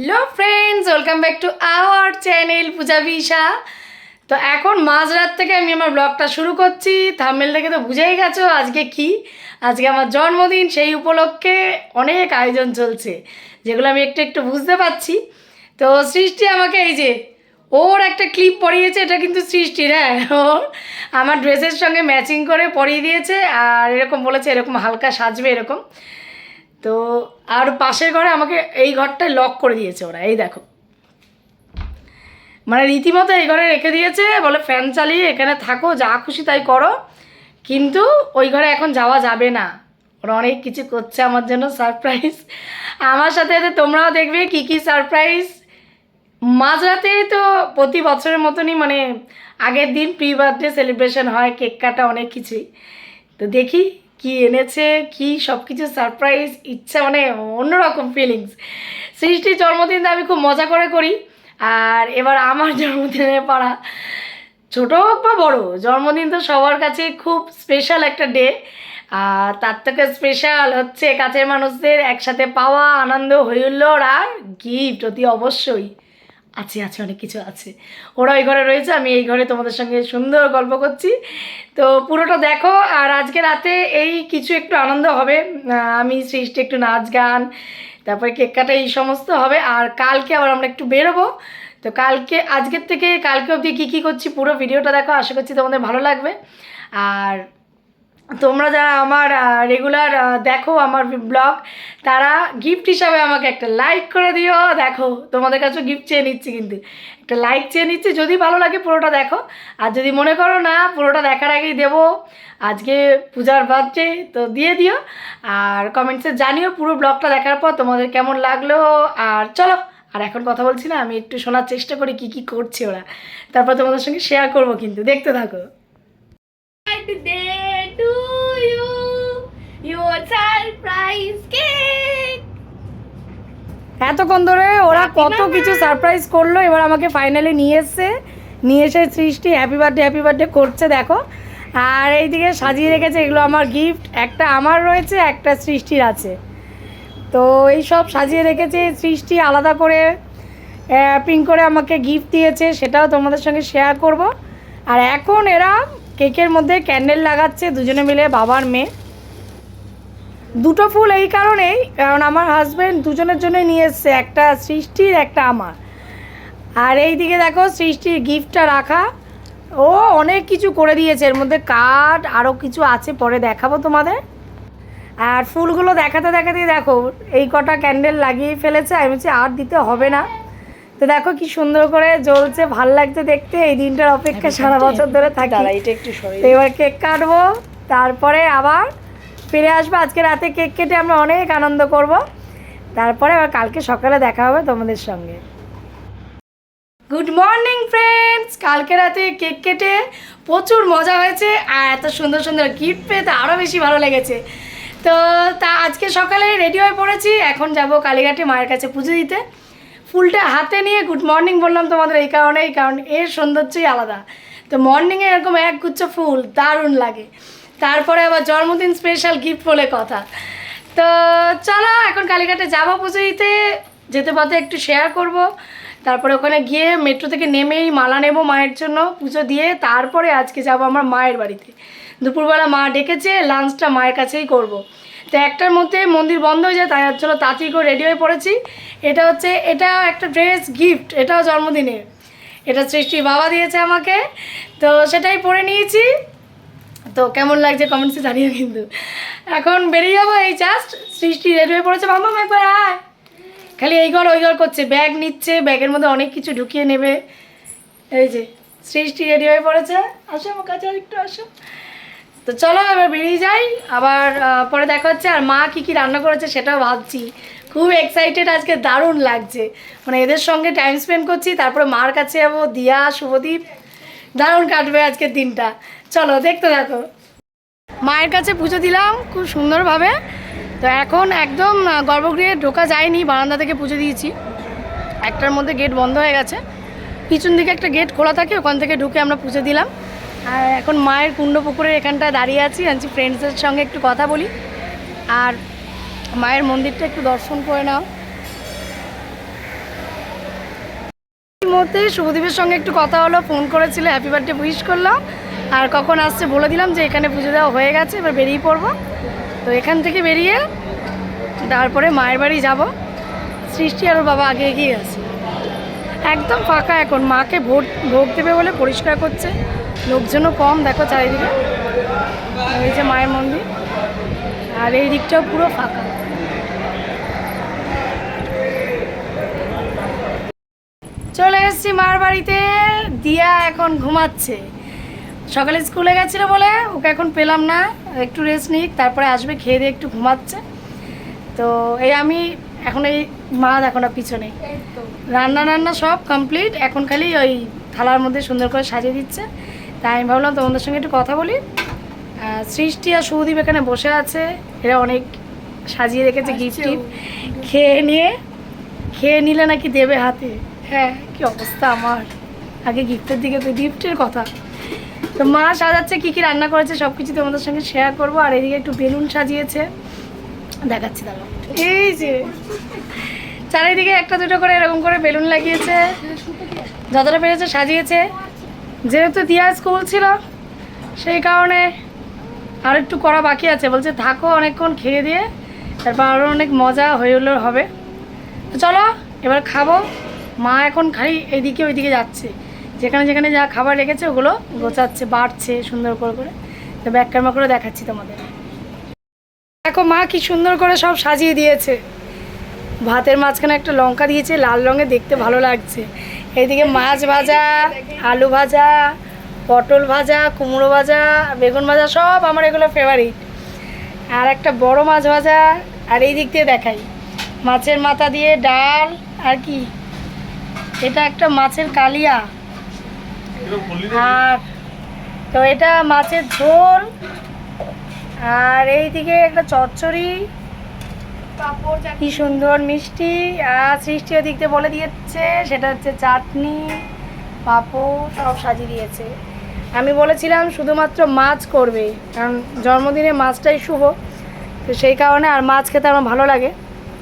Hello friends welcome back to our channel Puja Bisha তো এখন মাঝরাত থেকে আমি আমার ব্লগটা শুরু করছি। থেকে তো বুঝেই গেছো আজকে কি? আজকে আমার জন্মদিন, সেই উপলক্ষে অনেক আয়োজন চলছে, যেগুলো আমি একটু একটু বুঝতে পারছি। তো সৃষ্টি আমাকে এই যে, ওর একটা ক্লিপ পরিয়েছে, এটা কিন্তু সৃষ্টির হ্যাঁ? ওর আমার ড্রেসের সঙ্গে ম্যাচিং করে পরিয়ে দিয়েছে, আর এরকম বলেছে, এরকম হালকা সাজবে, এরকম। তো আর পাশের ঘরে আমাকে এই ঘরটায় লক করে দিয়েছে ওরা, এই দেখো। মানে রীতিমতো এই ঘরে রেখে দিয়েছে, বলে ফ্যান চালিয়ে এখানে থাকো, যা খুশি তাই করো। কিন্তু ওই ঘরে এখন যাওয়া যাবে না। ওরা অনেক কিছু করছে আমার জন্য সারপ্রাইজ আমার সাথে সাথে তোমরাও দেখবে কি কি সারপ্রাইজ মাঝরাতে তো প্রতি বছরের মতনই মানে আগের দিন প্রি বার্থডে সেলিব্রেশন হয় কেক কাটা অনেক কিছুই। তো দেখি কি এনেছে, কি সব কিছু সারপ্রাইজ ইচ্ছা মানে অন্যরকম ফিলিংস সৃষ্টির জন্মদিন তো আমি খুব মজা করে করি। আর এবার আমার জন্মদিনে পাড়া, ছোটো হোক বা বড়, জন্মদিন তো সবার কাছে খুব স্পেশাল একটা ডে আর তার থেকে স্পেশাল হচ্ছে কাছের মানুষদের একসাথে পাওয়া, আনন্দ হইহুল্লোড় আর গিফট অতি অবশ্যই। আছে আছে, অনেক কিছু আছে। ওরা ওই ঘরে রয়েছে, আমি এই ঘরে তোমাদের সঙ্গে সুন্দর গল্প করছি। তো পুরোটা দেখো, আর আজকে রাতে এই কিছু একটু আনন্দ হবে। আমি সৃষ্টি একটু নাচ, গান, তারপরে কেক কাটা এই সমস্ত হবে। আর কালকে আবার আমরা একটু বেরোবো। তো কালকে, আজকের থেকে কালকে অবধি কী কী করছি পুরো ভিডিওটা দেখো, আশা করছি তোমাদের ভালো লাগবে। আর তোমরা যারা আমার রেগুলার দেখো আমার ব্লগ তারা গিফট হিসাবে আমাকে একটা লাইক করে দিও। দেখো, তোমাদের কাছেও গিফট চেয়ে নিচ্ছি কিন্তু। একটা লাইক চেয়ে নিচ্ছি, যদি ভালো লাগে পুরোটা দেখো। আর যদি মনে করো না, পুরোটা দেখার আগেই দেবো। আজকে পূজার বার্থডে তো দিয়ে দিও। আর কমেন্টসে জানিও পুরো ব্লগটা দেখার পর তোমাদের কেমন লাগল। আর চলো, আর এখন কথা বলছি না, আমি একটু শোনার চেষ্টা করি কি কি করছে ওরা। তারপর তোমাদের সঙ্গে শেয়ার করব কিন্তু, দেখতে থাকো। Surprise cake. এতক্ষণ ধরে ওরা কত কিছু সারপ্রাইজ করল এবার আমাকে ফাইনালি নিয়ে এসছে। নিয়ে এসে সৃষ্টি হ্যাপি বার্থডে হ্যাপি বার্থডে করছে দেখো। আর এইদিকে সাজিয়ে রেখেছে এগুলো আমার গিফট একটা আমার রয়েছে একটা সৃষ্টির আছে। তো এই সব সাজিয়ে রেখেছে সৃষ্টি আলাদা করে পিঙ্ক করে আমাকে গিফট দিয়েছে সেটাও তোমাদের সঙ্গে শেয়ার করব। আর এখন এরা কেকের মধ্যে ক্যান্ডেল লাগাচ্ছে দুজনে মিলে বাবার মেয়ে। দুটো ফুল এই কারণেই কারণ আমার হাজব্যান্ড দুজনের জন্যই নিয়ে এসছে একটা সৃষ্টির একটা আমার। আর এই দিকে দেখো সৃষ্টির গিফটটা রাখা। ও অনেক কিছু করে দিয়েছে এর মধ্যে কার্ড আরও কিছু আছে পরে দেখাবো তোমাদের। আর ফুলগুলো দেখাতে দেখাতে দেখো এই কটা ক্যান্ডেল লাগিয়ে ফেলেছে আমি বলছি আর দিতে হবে না। তো দেখো কি সুন্দর করে জ্বলছে ভালো লাগছে দেখতে এই দিনটার অপেক্ষা সারা বছর ধরে থাকি। এবার কেক কাটবো তারপরে আবার ফিরে আসব। আজকে রাতে কেক কেটে আমরা অনেক আনন্দ করব। তারপরে আবার কালকে সকালে দেখা হবে তোমাদের সঙ্গে। গুড মর্নিং ফ্রেন্ডস কালকে রাতে কেক কেটে প্রচুর মজা হয়েছে আর এত সুন্দর সুন্দর গিফট পেয়ে তো আরও বেশি ভালো লেগেছে। তো তা আজকে সকালে রেডি হয়ে পড়েছি। এখন যাব কালীঘাটে মায়ের কাছে পুজো দিতে। ফুলটা হাতে নিয়ে গুড মর্নিং বললাম তোমাদের। এই কারণে, এই কারণ। এর সৌন্দর্যই আলাদা। তো মর্নিংয়ে এরকম এক গুচ্ছ ফুল দারুণ লাগে। তারপরে আবার জন্মদিন স্পেশাল গিফট বলে কথা। তো চলো, এখন কালীঘাটে যাব পুজো দিতে যেতে পথে একটু শেয়ার করব। তারপরে ওখানে গিয়ে মেট্রো থেকে নেমেই মালা নেব মায়ের জন্য পুজো দিয়ে। তারপরে আজকে যাব আমার মায়ের বাড়িতে। দুপুরবেলা মা ডেকেছে লাঞ্চটা মায়ের কাছেই করব। তো একটার মধ্যে মন্দির বন্ধ হয়ে যায়, তাই আর জন্য তাড়াতাড়ি করে রেডি হয়ে পড়েছি। এটা হচ্ছে, এটা একটা ড্রেস গিফট এটাও জন্মদিনের। এটা সৃষ্টির বাবা দিয়েছে আমাকে। তো সেটাই পরে নিয়েছি। তো কেমন লাগছে কমেন্টসে জানিও কিন্তু। এখন বেরিয়ে যাব এই জাস্ট সৃষ্টি রেডি হয়ে পড়েছে। মামা একবার আয়। খালি এই ঘর, ওই ঘর করছে। ব্যাগ নিচ্ছে, ব্যাগের মধ্যে অনেক কিছু ঢুকিয়ে নেবে। এই যে, সৃষ্টি রেডি হয়ে পড়েছে। আসো আমার কাছে একটু আসো। তো চলো এবার বেরিয়ে যাই। আবার পরে দেখা হচ্ছে। আর মা কী কী রান্না করেছে সেটাও ভাবছি। খুব এক্সাইটেড আজকে, দারুণ লাগছে। মানে এদের সঙ্গে টাইম স্পেন্ড করছি। তারপরে মার কাছে যাব, দিয়া, শুভদীপ। দারুণ কাটবে আজকের দিনটা। চলো, দেখতে থাকো। মায়ের কাছে পুজো দিলাম খুব সুন্দরভাবে। তো এখন একদম গর্ভগৃহে ঢোকা যায়নি, বারান্দা থেকে পুজো দিয়েছি। একটার মধ্যে গেট বন্ধ হয়ে গেছে। পিছন দিকে একটা গেট খোলা থাকে, ওখান থেকে ঢুকে আমরা পুজো দিলাম। আর এখন মায়ের কুণ্ড পুকুরের এখানটায় দাঁড়িয়ে আছি আনছি ফ্রেন্ডসদের সঙ্গে একটু কথা বলি। আর মায়ের মন্দিরটা একটু দর্শন করে নাও। মধ্যেই শুভদীপের সঙ্গে একটু কথা হলো ফোন করেছিল হ্যাপি বার্থডে উইশ করলাম আর কখন আসছে বলে দিলাম যে এখানে পুজো দেওয়া হয়ে গেছে, এবার বেরিয়ে পড়ব। তো এখান থেকে বেরিয়ে তারপরে মায়ের বাড়ি যাব। সৃষ্টি আর ওর বাবা আগে এগিয়ে আছে একদম ফাঁকা এখন, মাকে ভোট, ভোগ দেবে বলে পরিষ্কার করছে। লোকজনও কম, দেখো চারিদিকে। এই যে মায়ের মন্দির। আর এই দিকটাও পুরো ফাঁকা চলে এসেছি মার বাড়িতে দিয়া এখন ঘুমাচ্ছে। সকালে স্কুলে গেছিল বলে ওকে এখন পেলাম না একটু রেস্ট নিক তারপরে আসবে খেয়ে দিয়ে একটু ঘুমাচ্ছে। তো এই আমি এখন এই মা দেখো না পিছনে। রান্না রান্না সব কমপ্লিট এখন খালি ওই থালার মধ্যে সুন্দর করে সাজিয়ে দিচ্ছে। তাই আমি ভাবলাম তোমাদের সঙ্গে একটু কথা বলি। সৃষ্টি আর সৌদীপ এখানে বসে আছে এরা অনেক সাজিয়ে রেখেছে গিফট খেয়ে নিয়ে খেয়ে নিলে নাকি দেবে হাতে। হ্যাঁ কি অবস্থা আমার? আগে গিফটের দিকে তো গিফটের কথা। তো মা সাজাচ্ছে, কী কী রান্না করেছে সব কিছু তোমাদের সঙ্গে শেয়ার করব। আর এদিকে একটু বেলুন সাজিয়েছে। দেখাচ্ছি দাঁড়াও। এই যে, চারিদিকে একটা দুটো করে এরকম করে বেলুন লাগিয়েছে। যতটা পেরেছে সাজিয়েছে। যেহেতু দিয়া স্কুল ছিল, সেই কারণে আর একটু করা বাকি আছে। বলছে, থাকো অনেকক্ষণ খেয়ে দিয়ে, তারপর আরও অনেক মজা হয়ে হবে। তো চলো, এবার খাব। মা এখন খালি এইদিকে ওইদিকে যাচ্ছে। যেখানে যেখানে যা খাবার রেখেছে ওগুলো গোছাচ্ছে, বাড়ছে সুন্দর করে করে। তো ব্যাক ক্যামেরা করে দেখাচ্ছি তোমাদের। দেখো মা কি সুন্দর করে সব সাজিয়ে দিয়েছে। ভাতের মাঝখানে একটা লঙ্কা দিয়েছে, লাল রঙে দেখতে ভালো লাগছে। এইদিকে মাছ ভাজা, আলু ভাজা, পটল ভাজা, কুমড়ো ভাজা, বেগুন ভাজা সব আমার এগুলো ফেভারিট আর একটা বড় মাছ ভাজা, আর এই দিক দিয়ে দেখাই। মাছের মাথা দিয়ে ডাল, আর কি? এটা একটা মাছের কালিয়া। আর তো এটা মাছের ঝোল। আর এইদিকে একটা চচ্চড়ি। কি সুন্দর মিষ্টি। আর সৃষ্টি ওদিক দিয়ে বলে দিয়েছে সেটা হচ্ছে চাটনি পাঁপড় সব সাজিয়ে দিয়েছে। আমি বলেছিলাম শুধুমাত্র মাছ করবে কারণ জন্মদিনে মাছটাই শুভ। তো সেই কারণে আর মাছ খেতে আমার ভালো লাগে।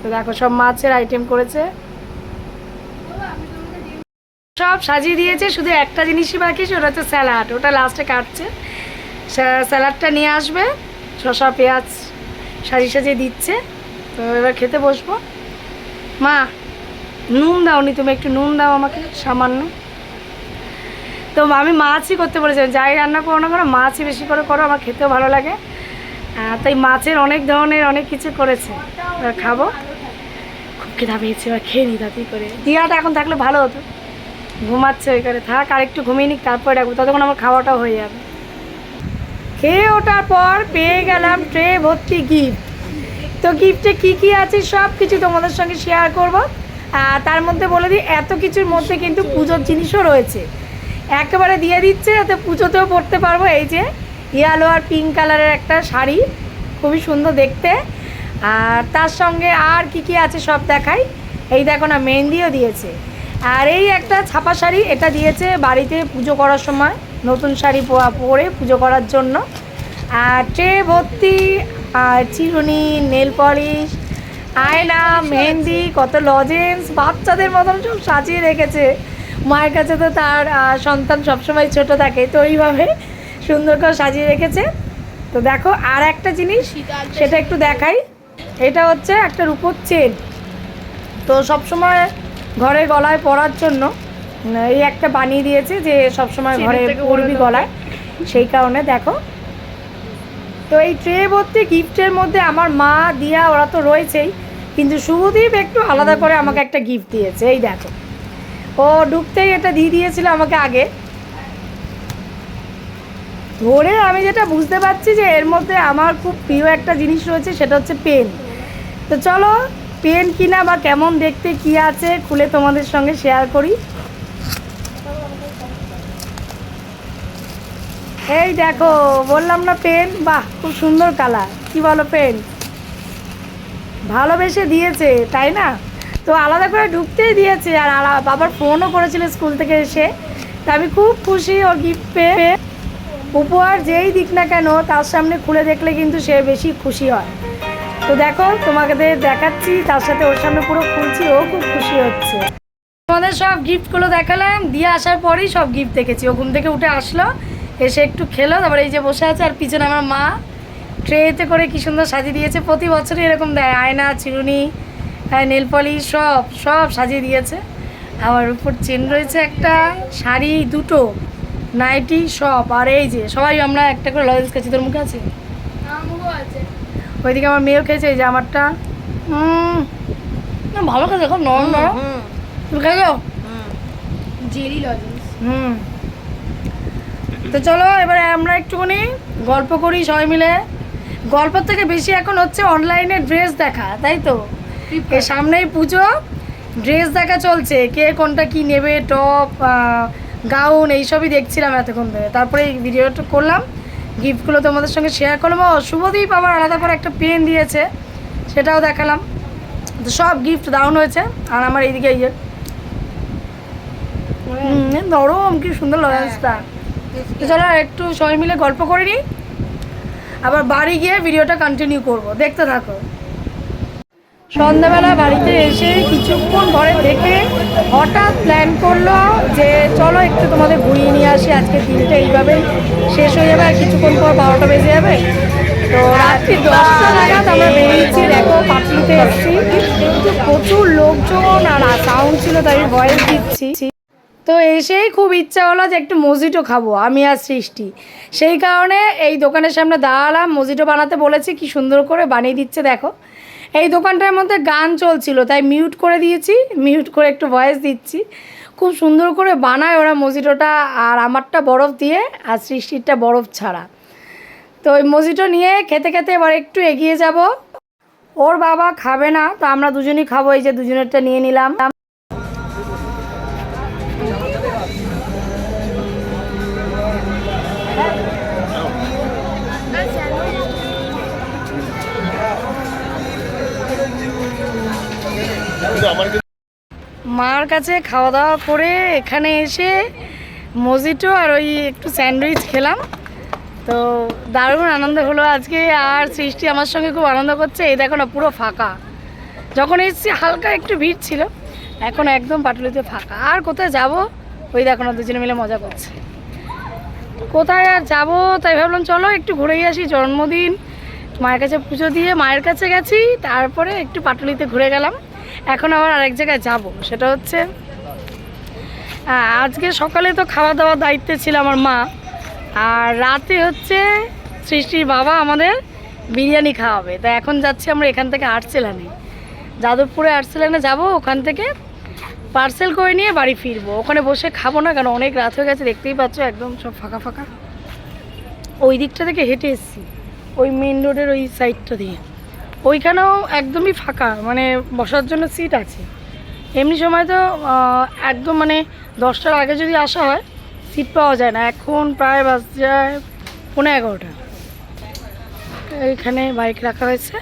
তো দেখো সব মাছের আইটেম করেছে। সব সাজিয়ে দিয়েছে, শুধু একটা জিনিসই বাকি, সেটা হচ্ছে স্যালাড। ওটা লাস্টে কাটছে। স্যা- স্যালাডটা নিয়ে আসবে, শসা, পেঁয়াজ সাজিয়ে সাজিয়ে দিচ্ছে। তো এবার খেতে বসবো। মা, নুন দাওনি তুমি, একটু নুন দাও আমাকে, সামান্য। তো আমি মাছই করতে বলেছিলাম, যাই রান্না করো না করো, মাছই বেশি করে করো, আমার খেতেও ভালো লাগে। তাই মাছের অনেক ধরনের অনেক কিছু করেছে। খাব। খুব খেতে পেয়েছে, এবার খেয়ে নি তাতেই করে। দিয়াটা এখন থাকলে ভালো হতো। ঘুমাচ্ছে ওই করে থাক আর একটু ঘুমিয়ে নিক, তারপরে রাখব ততক্ষণ আমার খাওয়াটাও হয়ে যাবে। খেয়ে ওঠার পর পেয়ে গেলাম ট্রে ভর্তি গিফট তো গিফটে কি কি আছে সব কিছু তোমাদের সঙ্গে শেয়ার করব। আর তার মধ্যে বলে দিই, এত কিছুর মধ্যে কিন্তু পুজোর জিনিসও রয়েছে। একেবারে দিয়ে দিচ্ছে যাতে পুজোতেও পড়তে পারব। এই যে ইয়েলো আর পিঙ্ক কালারের একটা শাড়ি, খুবই সুন্দর দেখতে। আর তার সঙ্গে আর কি কি আছে সব দেখাই। এই দেখো না, মেহেন্দিও দিয়েছে। আর এই একটা ছাপা শাড়ি, এটা দিয়েছে বাড়িতে পুজো করার সময়, নতুন শাড়ি পরা- পুজো করার জন্য। আর ট্রে ভর্তি, আর চিরুনি, নেল পলিশ, আয়না, মেহেন্দি, কত লজেন্স, বাচ্চাদের মতন সব সাজিয়ে রেখেছে। মায়ের কাছে তো তার সন্তান সবসময় ছোট থাকে, তো এইভাবে সুন্দর করে সাজিয়ে রেখেছে। তো দেখো, আর একটা জিনিস, সেটা একটু দেখাই। এটা হচ্ছে একটা রূপোর চেন তো সবসময় ঘরে গলায় পরার জন্য এই একটা বানিয়ে দিয়েছে যে সবসময় ঘরে পরবি গলায়। সেই কারণে দেখো। তো এই ট্রে ভর্তি গিফটের মধ্যে আমার মা দিয়া ওরা তো রয়েছেই। কিন্তু শুভদীপ একটু আলাদা করে আমাকে একটা গিফট দিয়েছে। এই দেখো। ও ডুবতেই এটা দিয়ে দিয়েছিল আমাকে আগে। ধরে আমি যেটা বুঝতে পারছি যে এর মধ্যে আমার খুব প্রিয় একটা জিনিস রয়েছে সেটা হচ্ছে পেন। তো চলো পেন কিনা বা কেমন দেখতে, কি আছে, খুলে তোমাদের সঙ্গে শেয়ার করি। এই দেখো, বললাম না পেন? বাহ, খুব সুন্দর কালার কি বলো পেন? ভালোবেসে দিয়েছে, তাই না? তো আলাদা করে ঢুকতেই দিয়েছে, আর বাবার ফোনও করেছিল স্কুল থেকে এসে। তা আমি খুব খুশি ওর গিফট পেয়ে। উপহার যেই দিক না কেন, তার সামনে খুলে দেখলে কিন্তু সে বেশি খুশি হয়। তো দেখো, তোমাকে দেখাচ্ছি, তার সাথে ওর সামনে পুরো খুলছি, ও খুব খুশি হচ্ছে। তোমাদের সব গিফটগুলো দেখালাম, দিয়ে আসার পরেই সব গিফট দেখেছি। ও ঘুম থেকে উঠে আসলো, এসে একটু খেলো, তারপরে এই যে বসে আছে, আর পিছনে আমার মা। ট্রেতে করে কি সুন্দর সাজিয়ে দিয়েছে, প্রতি বছরই এরকম দেয়। আয়না, চিরুনি নেল পলিশ, সব সব সাজিয়ে দিয়েছে। আমার উপর চেন রয়েছে একটা, শাড়ি দুটো, নাইটি, সব। আর এই যে, সবাই আমরা একটা করে লজেন্স খাচ্ছি তোর মুখে আছে? আছে। ওইদিকে আমার মেয়েও খেয়েছে এই যে আমারটা। না ভালো খেয়েছে খুব নরম নরম। তুমি খেয়েছো? Jelly lozenges. হুম। তো চলো এবারে আমরা একটুখানি গল্প করি সবাই মিলে। গল্পের থেকে বেশি এখন হচ্ছে অনলাইনে ড্রেস দেখা তাই তো? এই সামনেই পুজো ড্রেস দেখা চলছে কে কোনটা কি নেবে টপ গাউন এইসবই দেখছিলাম এতক্ষণ ধরে। তারপরে এই ভিডিওটা করলাম। গিফটগুলো তোমাদের সঙ্গে শেয়ার করলাম। ও শুভদীপ আবার আলাদা করে একটা পেন দিয়েছে সেটাও দেখালাম। তো সব গিফট দারুণ হয়েছে আর আমার এইদিকে এই যে হুম, নরম কি সুন্দর লরেন্সটা তো চলো একটু সবাই মিলে গল্প করে নিই। আবার বাড়ি গিয়ে ভিডিওটা কন্টিনিউ করব। দেখতে থাকো। সন্ধ্যাবেলা বাড়িতে এসে কিছুক্ষণ ঘরে থেকে হঠাৎ প্ল্যান করল যে চলো একটু তোমাদের ঘুরিয়ে নিয়ে আসি আজকে দিনটা এইভাবে শেষ হয়ে যাবে আর কিছুক্ষণ পর বারোটা বেজে যাবে। তো রাত্রি দশটা নাগাদ আমরা বেরিয়েছি দেখো পাটলিতে এসেছি। কিন্তু প্রচুর লোকজন আর সাউন্ড ছিল তাই ভয়েস দিচ্ছি। তো এসেই খুব ইচ্ছা হলো যে একটু মজিটো খাব আমি আর সৃষ্টি। সেই কারণে এই দোকানের সামনে দাঁড়ালাম মজিটো বানাতে বলেছি কি সুন্দর করে বানিয়ে দিচ্ছে দেখো। এই দোকানটার মধ্যে গান চলছিল, তাই মিউট করে দিয়েছি মিউট করে একটু ভয়েস দিচ্ছি। খুব সুন্দর করে বানায় ওরা মজিটোটা আর আমারটা বরফ দিয়ে আর সৃষ্টিরটা বরফ ছাড়া। তো ওই মজিটো নিয়ে খেতে খেতে এবার একটু এগিয়ে যাব। ওর বাবা খাবে না, তো আমরা দুজনই খাব, এই যে দুজনেরটা নিয়ে নিলাম। মার কাছে খাওয়া দাওয়া করে এখানে এসে মজিটো আর ওই একটু স্যান্ডউইচ খেলাম। তো দারুণ আনন্দ হলো আজকে আর সৃষ্টি আমার সঙ্গে খুব আনন্দ করছে। এই দেখো না, পুরো ফাঁকা। যখন এসেছি হালকা একটু ভিড় ছিল, এখন একদম পাটুলিতে ফাঁকা। আর কোথায় যাব? ওই দেখো না, দুজনে মিলে মজা করছে। কোথায় আর যাব? তাই ভাবলাম, চলো একটু ঘুরেই আসি জন্মদিন। মায়ের কাছে পুজো দিয়ে মায়ের কাছে গেছি, তারপরে একটু পাটুলিতে ঘুরে গেলাম। এখন আবার আরেক জায়গায় যাব। সেটা হচ্ছে আজকে সকালে তো খাওয়া দাওয়ার দায়িত্বে ছিল আমার মা, আর রাতে হচ্ছে সৃষ্টির বাবা আমাদের বিরিয়ানি খাওয়াবে। তো এখন যাচ্ছি আমরা এখান থেকে আর্টসেলানে যাদবপুরে আর্টসেলানে যাব, ওখান থেকে পার্সেল করে নিয়ে বাড়ি ফিরবো। ওখানে বসে খাব না, কারণ অনেক রাত হয়ে গেছে, দেখতেই পাচ্ছ একদম সব ফাঁকা ফাঁকা। ওই দিকটা থেকে হেঁটে এসেছি, ওই মেন রোডের ওই সাইডটা দিয়ে। ওইখানেও একদমই ফাঁকা মানে বসার জন্য সিট আছে। এমনি সময় তো একদম মানে দশটার আগে যদি আসা হয় সিট পাওয়া যায় না। এখন প্রায় বাজ যায় পনেরো এগারোটা। এইখানে বাইক রাখা হয়েছে।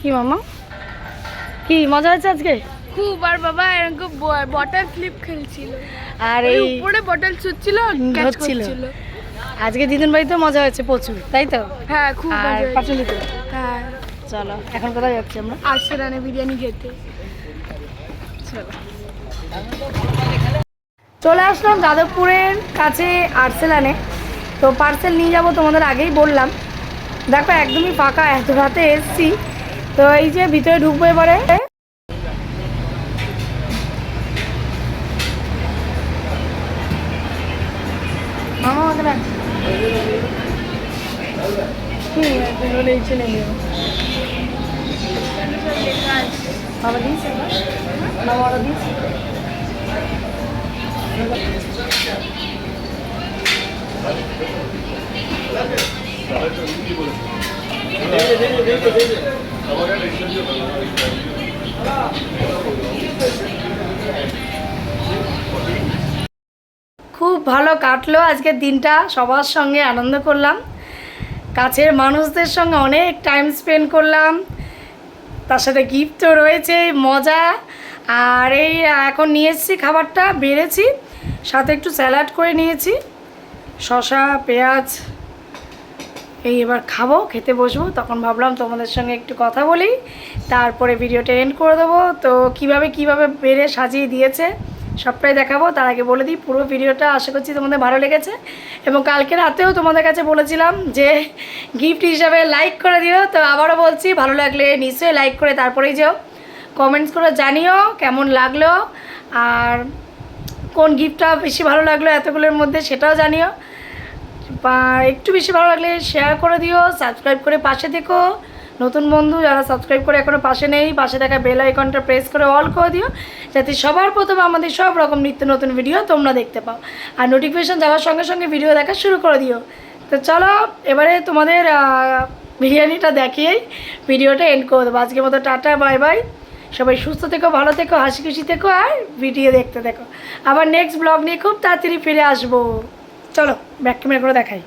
কি মামা? কি মজা হয়েছে আজকে? খুব আর বাবা এরকম বটল ফ্লিপ খেলছিল। আর এই উপরে বটল ছুটছিল আজকে দিদিন বাড়িতে মজা হয়েছে প্রচুর তাই তো? হ্যাঁ খুব আর পাটুলিতে হ্যাঁ। চলো এখন কোথায় যাচ্ছি আমরা? আটশো রানে বিরিয়ানি খেতে। চলো। চলে আসলাম যাদবপুরের কাছে আর্সেলানে। তো পার্সেল নিয়ে যাব তোমাদের আগেই বললাম। দেখো একদমই ফাঁকা এত রাতে এসছি। তো এই যে ভিতরে ঢুকবো এবারে। খুব ভালো কাটলো আজকের দিনটা। সবার সঙ্গে আনন্দ করলাম। কাছের মানুষদের সঙ্গে অনেক টাইম স্পেন্ড করলাম। তার সাথে গিফটও রয়েছে, মজা। আর এই, এখন নিয়ে এসেছি খাবারটা, বেড়েছি। সাথে একটু স্যালাড করে নিয়েছি। শসা, পেঁয়াজ, এই এবার খাব, খেতে বসবো। তখন ভাবলাম তোমাদের সঙ্গে একটু কথা বলি। তারপরে ভিডিওটা এন্ড করে দেবো। তো কীভাবে কীভাবে বেড়ে সাজিয়ে দিয়েছে? সবটাই দেখাবো। তার আগে বলে দিই, পুরো ভিডিওটা আশা করছি তোমাদের ভালো লেগেছে। এবং কালকে রাতেও তোমাদের কাছে বলেছিলাম যে গিফট হিসাবে লাইক করে দিও। তো আবারও বলছি, ভালো লাগলে নিশ্চয়ই লাইক করে তারপরেই যাও। কমেন্টস করে জানিও কেমন লাগল, আর কোন গিফটটা বেশি ভালো লাগল এতগুলোর মধ্যে সেটাও জানিও। বা একটু বেশি ভালো লাগলে শেয়ার করে দিও সাবস্ক্রাইব করে পাশে থেকো। নতুন বন্ধু যারা সাবস্ক্রাইব করে এখনও পাশে নেই, পাশে থাকা বেল আইকনটা প্রেস করে অল করে দিও, যাতে সবার প্রথমে আমাদের সব রকম নিত্য নতুন ভিডিও তোমরা দেখতে পাও। আর নোটিফিকেশান যাওয়ার সঙ্গে সঙ্গে ভিডিও দেখা শুরু করে দিও। তো চলো, এবারে তোমাদের বিরিয়ানিটা দেখিয়েই ভিডিওটা এন্ড করে দেবো। আজকের মতো টাটা বাই বাই সবাই সুস্থ থেকো, ভালো থেকো, হাসি খুশি থেকো, আর ভিডিও দেখতে দেখো আবার নেক্সট ব্লগ নিয়ে খুব তাড়াতাড়ি ফিরে আসব। চলো ব্যাক ক্যামেরা করে দেখাই।